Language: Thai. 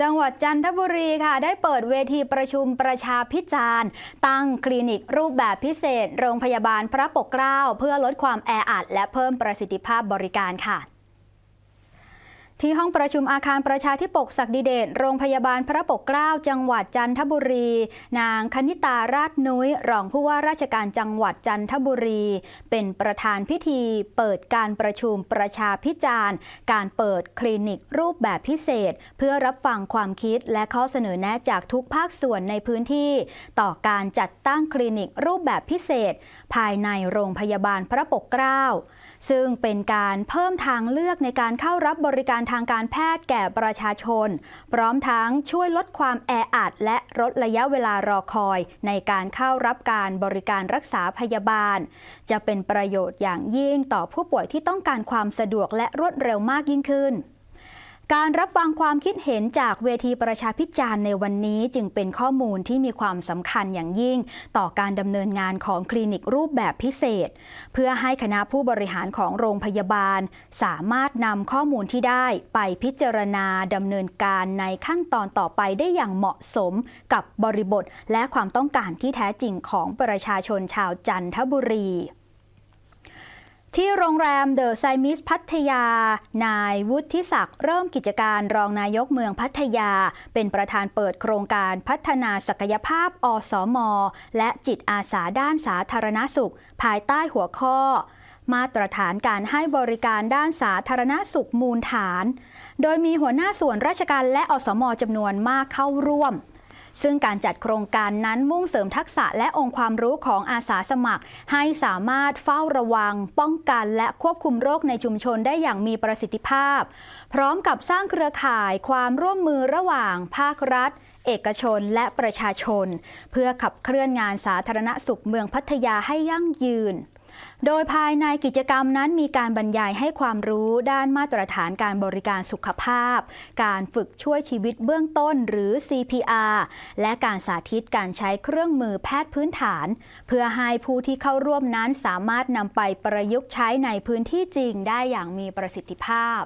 จังหวัดจันทบุรีค่ะ ได้เปิดเวทีประชุมประชาพิจารณ์ตั้งคลินิกรูปแบบพิเศษ โรงพยาบาลพระปกเกล้า เพื่อลดความแออัดและเพิ่มประสิทธิภาพบริการค่ะ ที่ห้องประชุมอาคารประชาธิปกศักดิเดชโรงพยาบาลพระปกเกล้าจังหวัดจันทบุรี นางคณิตาราชนุ้ย รองผู้ว่าราชการจังหวัดจันทบุรี เป็นประธานพิธีเปิดการประชุมประชาพิจารณ์ การเปิดคลินิกรูปแบบพิเศษ เพื่อรับฟังความคิดและข้อเสนอแนะจากทุกภาคส่วนในพื้นที่ ต่อการจัดตั้งคลินิกรูปแบบพิเศษ ภายในโรงพยาบาลพระปกเกล้าซึ่งเป็นการเพิ่มทางเลือกในการเข้ารับบริการทางการแพทย์แก่ประชาชน พร้อมทั้งช่วยลดความแออัดและลดระยะเวลารอคอย ในการเข้ารับการบริการรักษาพยาบาล จะเป็นประโยชน์อย่างยิ่งต่อผู้ป่วยที่ต้องการความสะดวกและรวดเร็วมากยิ่งขึ้น การรับฟังความคิดเห็นจากเวทีประชาพิจารณ์ในวันนี้จึงเป็นข้อมูลที่มีความสำคัญอย่างยิ่ง ต่อการดำเนินงานของคลินิกรูปแบบพิเศษ เพื่อให้คณะผู้บริหารของโรงพยาบาล สามารถนำข้อมูลที่ได้ไปพิจารณาดำเนินการในขั้นตอนต่อไปได้อย่างเหมาะสมกับบริบท และความต้องการที่แท้จริงของประชาชนชาวจันทบุรี ที่โรงแรมเดอะไซมิสพัทยา นายวุฒิศักดิ์เริ่มกิจการรองนายกเมืองพัทยา เป็นประธานเปิดโครงการพัฒนาศักยภาพอสมและจิตอาสาด้านสาธารณสุข ภายใต้หัวข้อ มาตรฐานการให้บริการด้านสาธารณสุขมูลฐาน โดยมีหัวหน้าส่วนราชการและอสมจำนวนมากเข้าร่วม ซึ่งการจัดโครงการนั้นมุ่งเสริมทักษะและองค์ความรู้ของอาสาสมัคร ให้สามารถเฝ้าระวัง ป้องกัน และควบคุมโรคในชุมชนได้อย่างมีประสิทธิภาพ พร้อมกับสร้างเครือข่ายความร่วมมือระหว่างภาครัฐเอกชนและประชาชน เพื่อขับเคลื่อนงานสาธารณสุขเมืองพัทยาให้ยั่งยืน โดยภายในกิจกรรมนั้นมีการบรรยายให้ความรู้ด้านมาตรฐานการบริการสุขภาพ การฝึกช่วยชีวิตเบื้องต้นหรือ CPR และการสาธิตการใช้เครื่องมือแพทย์พื้นฐาน เพื่อให้ผู้ที่เข้าร่วมนั้นสามารถนำไปประยุกต์ใช้ในพื้นที่จริงได้อย่างมีประสิทธิภาพ